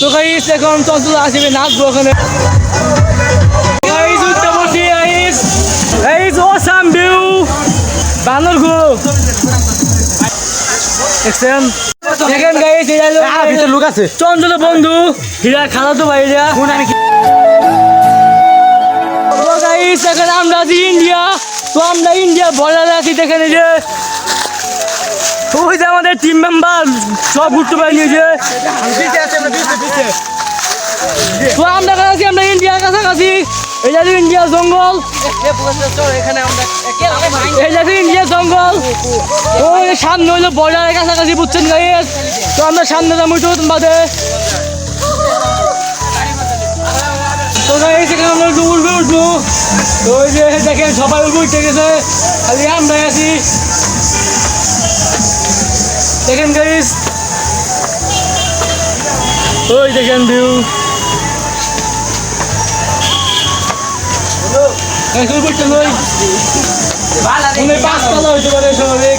তো গাইস এখন চঞ্চল আসবে নাচবো ওখানে বানর ঘুরো দেখছেন? দেখেন গাইস এটা আহ, ভিতরে লোক আছে। চঞ্চল বন্ধু। হীরা খালা তো ভাইরা কোন আমি গাইস এখন আমরা আছি ইন্ডিয়া। তো আমরা ইন্ডিয়া বর্ডারে আছি দেখেন এই যে। ওই যে আমাদের টিম মেম্বার সব ঘুরতে পারি নিয়েছে। তো আমরা কাছাকাছি, আমরা ইন্ডিয়ার কাছাকাছি। এই যাচ্ছে ইন্ডিয়া জঙ্গল। এই যাচ্ছে ইন্ডিয়া জঙ্গল। ওই সামনে হইল বর্ডারের কাছাকাছি, বুঝছেন গাইস তো আমরা সামনে যাব একটু বাদে। তো গাইস এখানে আমরা একটু উঠবে উঠবো তো ওই যে দেখেন, সবাই উঠবে উঠে গেছে। খালি আমরা আছি। দেখেন গাইস ওই দেখেন ভিউ ভালো পাঁচ নই পাঁচতলা হইতে পারে স্বাভাবিক।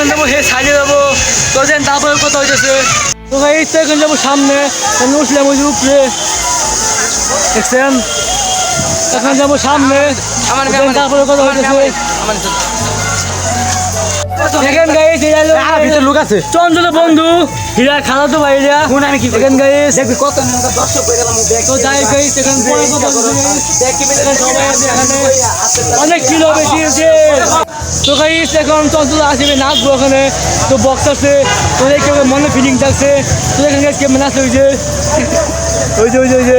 এখন যাব হে সাইডে যাব। তো যেন তারপরে কথা হইতেছে? তো গাইস তো এখন যাব সামনে। উঠলাম ওই উপরে। দেখছেন? এখন যাব সামনে। তারপরে কথা হইতেছে? দেখেন গাইস এই হলো আহ, ভিতরে লোক আছে। চঞ্চল বন্ধু হীরা খালা তো ভাইরা কোন আমি কি দেখেন গাইস দেখবি কত নৌকা দর্শক হয়ে গেলাম তো যাই গাইস এখন কথা সবাই আছে অনেক কিলো বেশি আছে তো গাইস এখন চঞ্চল আসবে নাচবো ওখানে। তো বক্স আছে তো দেখে মনে ফিলিং থাকছে। তো দেখেন গাইস কেমন যে। ওই যে ওই যে ওই যে।